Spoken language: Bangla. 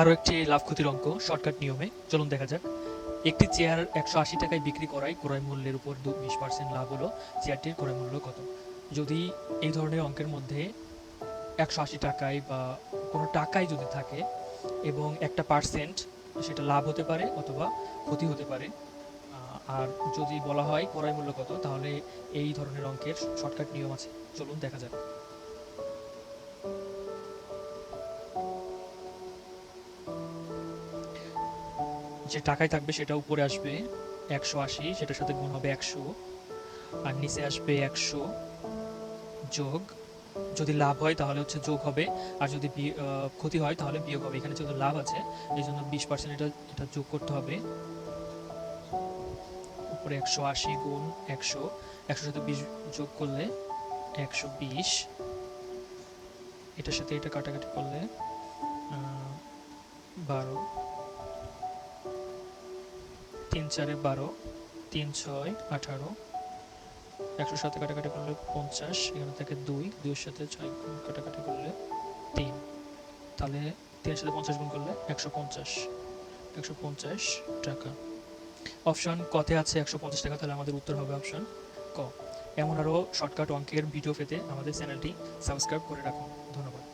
আরও একটি লাভ ক্ষতির অঙ্ক শর্টকাট নিয়মে। চলুন দেখা যাক। একটি চেয়ার একশো আশি টাকায় বিক্রি করায় ক্রয় মূল্যের উপর দু বিশ পার্সেন্ট লাভ হলো। চেয়ারটির ক্রয় মূল্য কত? যদি এই ধরনের অঙ্কের মধ্যে একশো আশি টাকায় বা কোনো টাকায় যদি থাকে এবং একটা পার্সেন্ট সেটা লাভ হতে পারে অথবা ক্ষতি হতে পারে আর যদি বলা হয় ক্রয় মূল্য কত, তাহলে এই ধরনের অঙ্কের শর্টকাট নিয়ম আছে। চলুন দেখা যাক। যে টাকায় থাকবে সেটা উপরে আসবে একশো আশি, সেটার সাথে গুণ হবে একশো। আর নিচে আসবে একশো যোগ। যদি লাভ হয় তাহলে হচ্ছে যোগ হবে। আর যদি ক্ষতি হয় তাহলে বিয়োগ হবে। এখানে যেহেতু লাভ আছে, এই জন্য বিশ পার্সেন্ট এটা এটা যোগ করতে হবে। উপরে একশো আশি গুণ একশো। একশোর সাথে বিশ যোগ করলে একশো বিশ। এটার সাথে এটা কাটাকাটি করলে বারো। তিন চারে বারো, তিন ছয় আঠারো একশোর সাথে কাটাকাটি করলে পঞ্চাশ, এখানে থেকে দুই, দুইয়ের সাথে ছয় গুণ কাটাকাটি করলে তিন। তাহলে তিনের সাথে পঞ্চাশ গুণ করলে একশো পঞ্চাশ একশো পঞ্চাশ টাকা। অপশান কতে আছে একশো পঞ্চাশ টাকা, তাহলে আমাদের উত্তর হবে অপশান ক। এমন আরও শর্টকাট অঙ্কের ভিডিও পেতে আমাদের চ্যানেলটি সাবস্ক্রাইব করে রাখুন। ধন্যবাদ।